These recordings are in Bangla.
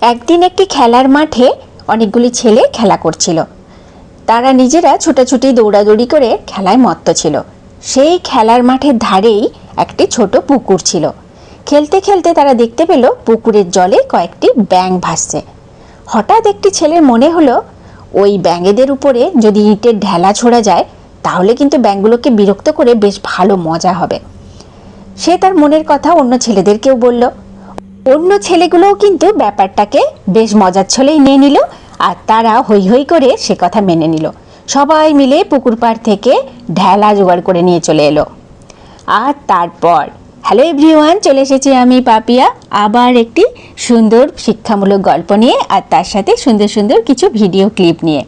একদিন একটি খেলার মাঠে অনেকগুলি ছেলে খেলা করছিল। তারা নিজেরা ছোটাছুটি দৌড়াদৌড়ি করে খেলায় মত্ত ছিল। সেই খেলার মাঠের ধারেই একটি ছোট পুকুর ছিল। খেলতে খেলতে তারা দেখতে পেল পুকুরের জলে কয়েকটি ব্যাঙ ভাসছে। হঠাৎ একটি ছেলের মনে হলো, ওই ব্যাঙেদের উপরে যদি ইটের ঢেলা ছোড়া যায়, তাহলে কিন্তু ব্যাঙগুলোকে বিরক্ত করে বেশ ভালো মজা হবে। সে তার মনের কথা অন্য ছেলেদেরকেও বলল অন্য ছেলেগুলোও কিন্তু ব্যাপারটাকে বেশ মজার ছলেই নিয়ে নিল আর তারা হই হই করে সে কথা মেনে নিল। সবাই মিলে পুকুর পাড় থেকে ঢেলা জোগাড় করে নিয়ে চলে এলো। আর তারপর হ্যালো এভরিওয়ান চলে এসেছি আমি পাপিয়া। আবার একটি সুন্দর শিক্ষামূলক গল্প নিয়ে আর তার সাথে সুন্দর সুন্দর কিছু ভিডিও ক্লিপ নিয়ে।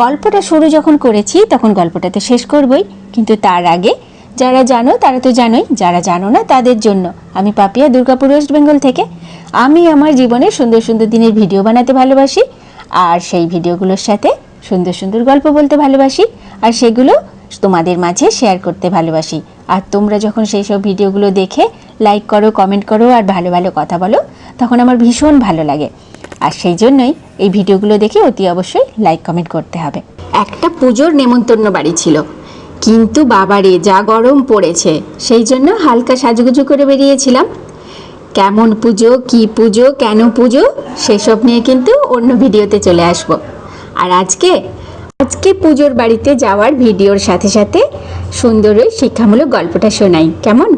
গল্পটা শুরু যখন করেছি, তখন গল্পটা তো শেষ করবই, কিন্তু তার আগে যারা জানো, তারা তো জানোই, যারা জানো না, তাদের জন্য। আমি পাপিয়া দুর্গাপুর ওয়েস্ট বেঙ্গল থেকে। আমি আমার জীবনে সুন্দর সুন্দর দিনের ভিডিও বানাতে ভালোবাসি, আর সেই ভিডিওগুলোর সাথে সুন্দর সুন্দর গল্প বলতে ভালোবাসি, আর সেগুলো তোমাদের মাঝে শেয়ার করতে ভালোবাসি। আর তোমরা যখন সেই সব ভিডিওগুলো দেখে লাইক করো কমেন্ট করো, আর ভালো ভালো কথা বলো, তখন আমার ভীষণ ভালো লাগে। আর সেই জন্যই এই ভিডিওগুলো দেখে অতি অবশ্যই লাইক কমেন্ট করতে হবে। একটা পুজোর নেমন্তন্ন বাড়ি ছিল। কিন্তু বাবারে, যা গরম পড়েছে। সেই জন্য হালকা সাজুগুজু করে বেরিয়েছিলাম। কেমন পুজো, কি পুজো, কেন পুজো, সেসব নিয়ে কিন্তু অন্য ভিডিওতে চলে আসব। আর আজকে আজকে পুজোর বাড়িতে যাওয়ার ভিডিওর সাথে সাথে সুন্দর ওই শিক্ষামূলক গল্পটা শোনাই। কেমন?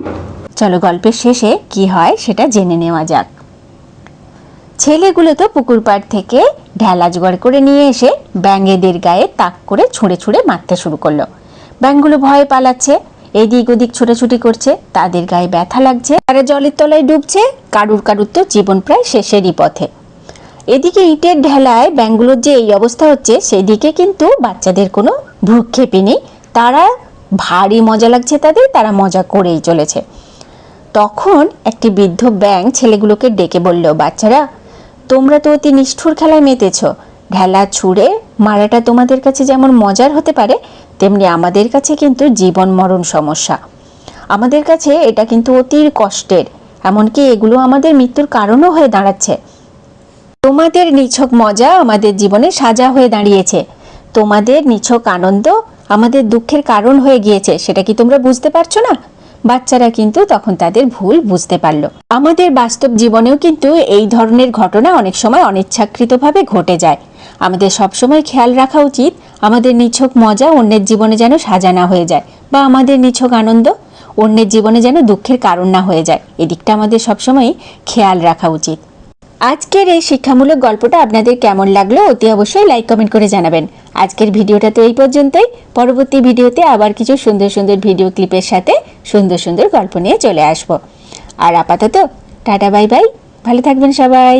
চলো গল্পের শেষে কি হয় সেটা জেনে নেওয়া যাক। ছেলেগুলো তো পুকুর পাড় থেকে ঢেলা জোগাড় করে নিয়ে এসে ব্যাঙেদের গায়ে তাক করে ছুঁড়ে ছুঁড়ে মারতে শুরু করল। ব্যাঙগুলো ভয়ে পালাচ্ছে, এদিক ওদিক ছোটাছুটি করছে, তাদের গায়ে ব্যথা লাগছে। তারা জলের তলায় ডুবছে, কারুর কারুর তো জীবন প্রায় শেষেরই পথে। এদিকে ইটের ঢেলায় ব্যাঙগুলোর যে এই অবস্থা হচ্ছে, সেদিকে কিন্তু বাচ্চাদের কোনো ভ্রুক্ষেপই নেই। তারা ভারী মজা লাগছে তাদের, তারা মজা করেই চলেছে। তখন একটি বৃদ্ধ ব্যাং ছেলেগুলোকে ডেকে বলল, বাচ্চারা, তোমরা তো অতি নিষ্ঠুর খেলায় মেতেছ। ঢেলা ছুঁড়ে মারাটা তোমাদের কাছে যেমন মজার হতে পারে তেমনি আমাদের কাছে কিন্তু জীবন মরণ সমস্যা। আমাদের কাছে এটা কিন্তু অতির কষ্টের, এমনকি এগুলো আমাদের মৃত্যুর কারণও হয়ে দাঁড়াচ্ছে। তোমাদের নিছক মজা আমাদের জীবনে সাজা হয়ে দাঁড়িয়েছে। তোমাদের নিছক আনন্দ আমাদের দুঃখের কারণ হয়ে গিয়েছে, সেটা কি তোমরা বুঝতে পারছ না? বাচ্চারা কিন্তু তখন তাদের ভুল বুঝতে পারল। আমাদের বাস্তব জীবনেও কিন্তু এই ধরনের ঘটনা অনেক সময় অনিচ্ছাকৃতভাবে ঘটে যায়। আমাদের সবসময় খেয়াল রাখা উচিত আমাদের নিছক মজা অন্যের জীবনে যেন সাজানা হয়ে যায় বা আমাদের নিছক আনন্দ অন্যের জীবনে যেন দুঃখের কারণ না হয়ে যায়। এদিকটা আমাদের সবসময় খেয়াল রাখা উচিত। আজকের এই শিক্ষামূলক গল্পটা আপনাদের কেমন লাগল অতি অবশ্যই লাইক কমেন্ট করে জানাবেন। আজকের ভিডিওটা তো এই পর্যন্তই। পরবর্তী ভিডিওতে আবার কিছু সুন্দর সুন্দর ভিডিও ক্লিপের সাথে সুন্দর সুন্দর গল্প নিয়ে চলে আসব। আর আপাতত, টাটা বাই বাই ভালো থাকবেন সবাই।